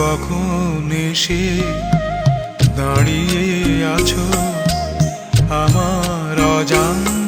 কখন এসে দাঁড়িয়ে আছো? আমার অজান্ত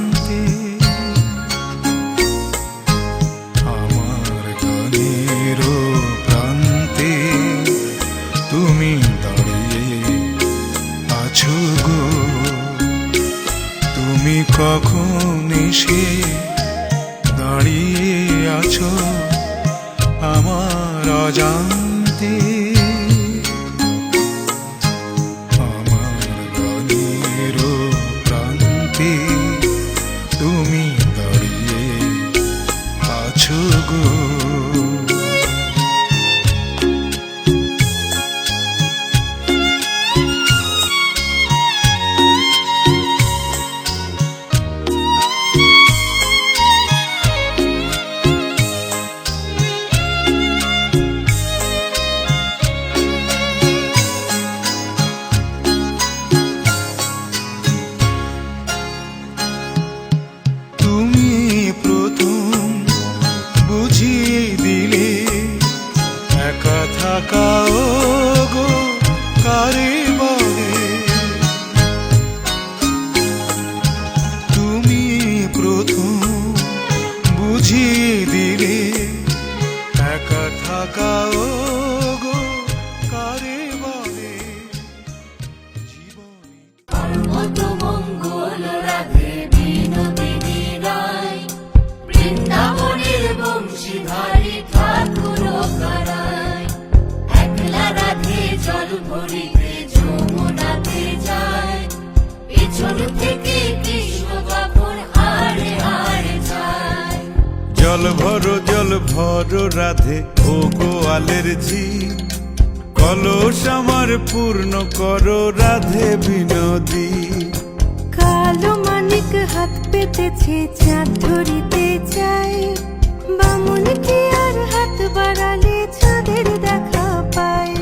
ভর রাধে ও গোয়ালের ঝি কলস আমার পূর্ণ কর রাধে বিনোদী। কালো মানিক হাত পেতেছে চাঁদ ধরিতে চায়। বামুনকে আর হাত বাড়ালে চাঁদের দেখা পায়।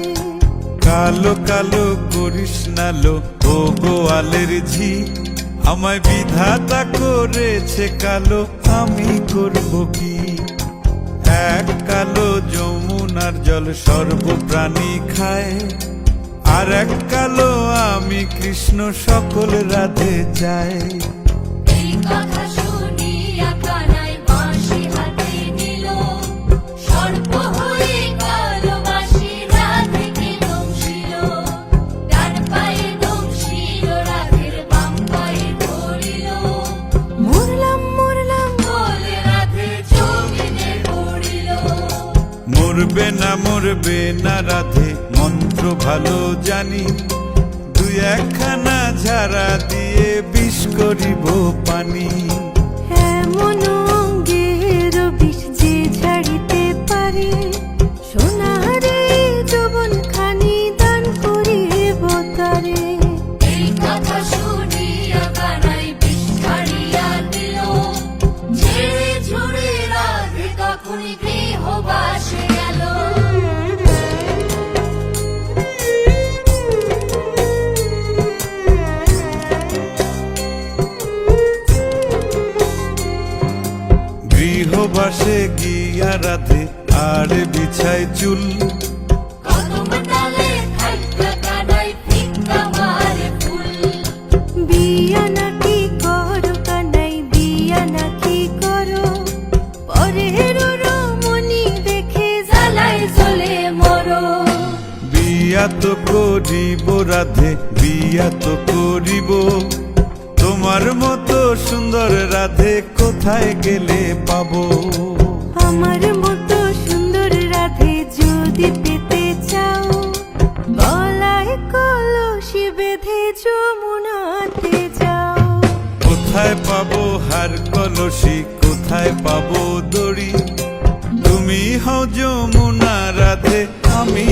কালো কালো করিস নালো ও গোয়ালের ঝি আমায় বিধাতা করেছে কালো আমি করব কি? এক কালো যমুনার জল সর্বপ্রাণী খায় আর এক কালো আমি কৃষ্ণ সকল রাধে যায় না রাধে মন্ত্র ভালো জানি। বাঁশি বেঁধে যমুনাতে যাও কোথায় পাবো হার কলসি, কোথায় পাবো দড়ি? তুমি হও যমুনা রাধে, আমি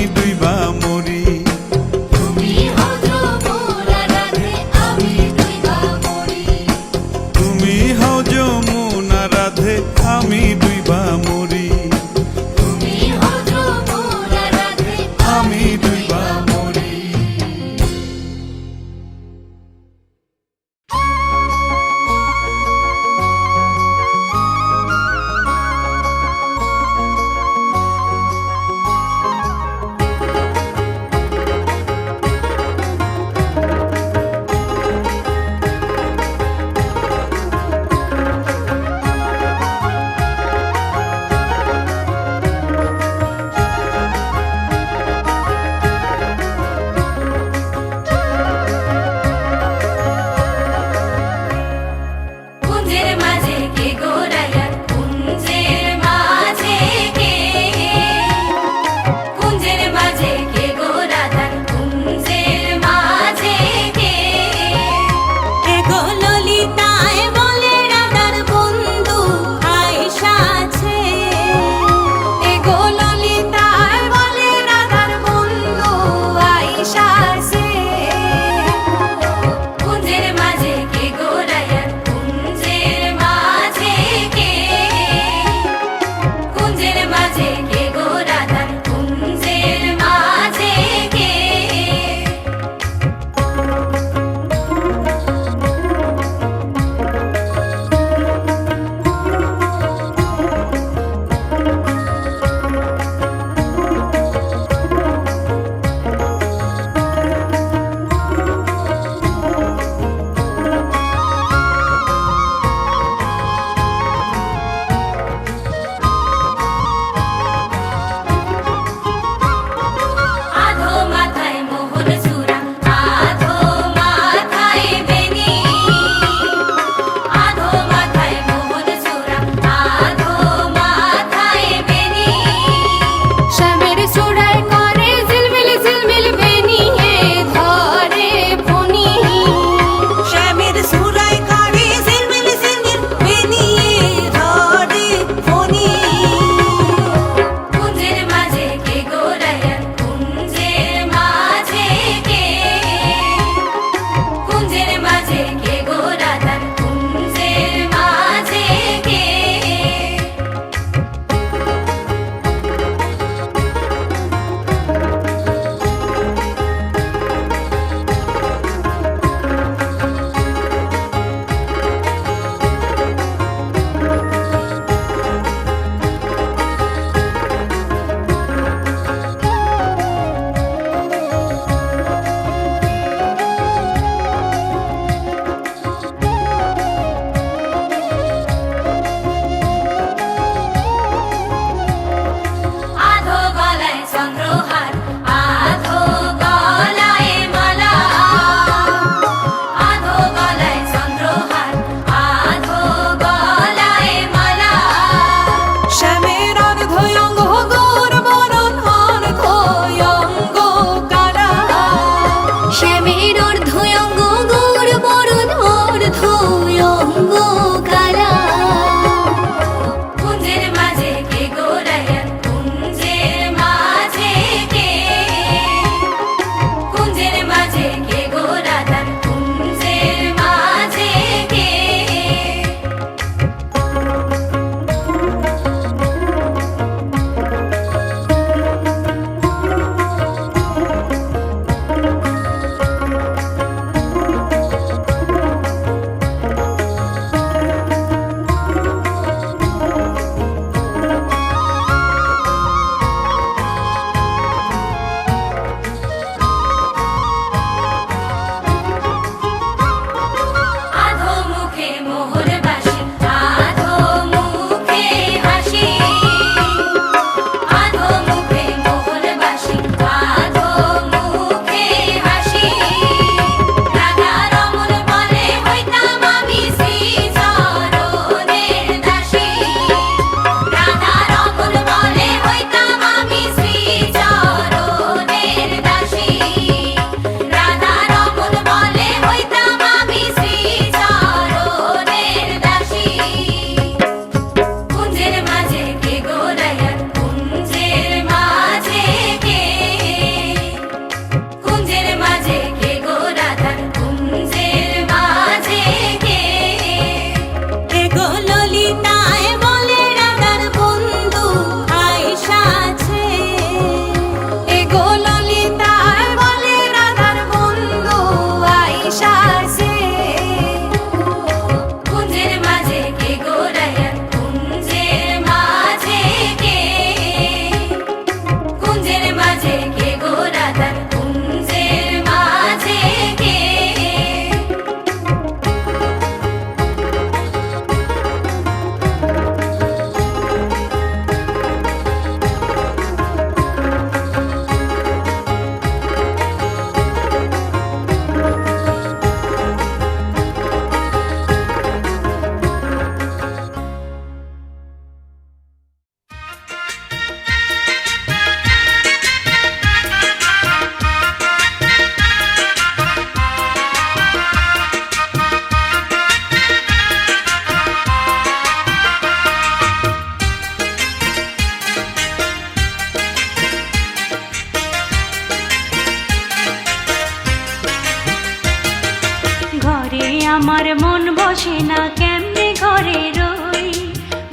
আমার মন বসে না কেমনে ঘরে রই?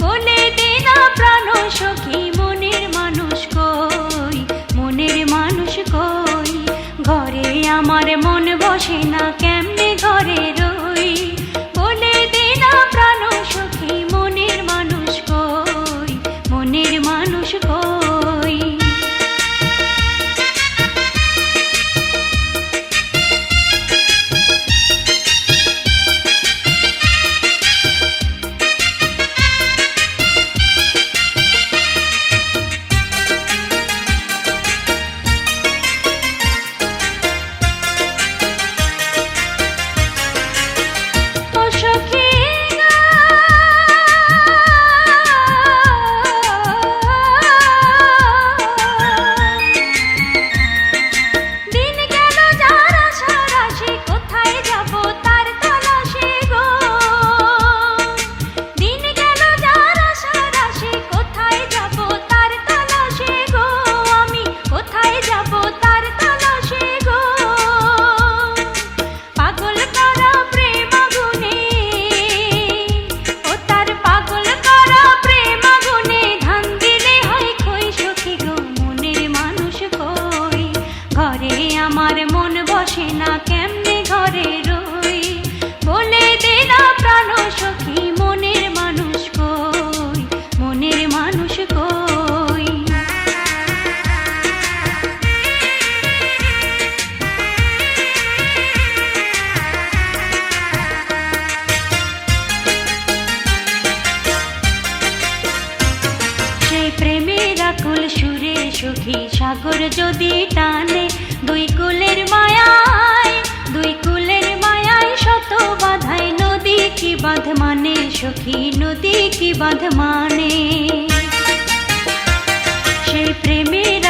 বলে দিনা প্রাণ সখী মানে সখী নদী কি বাঁধ মানে? সেই প্রেমের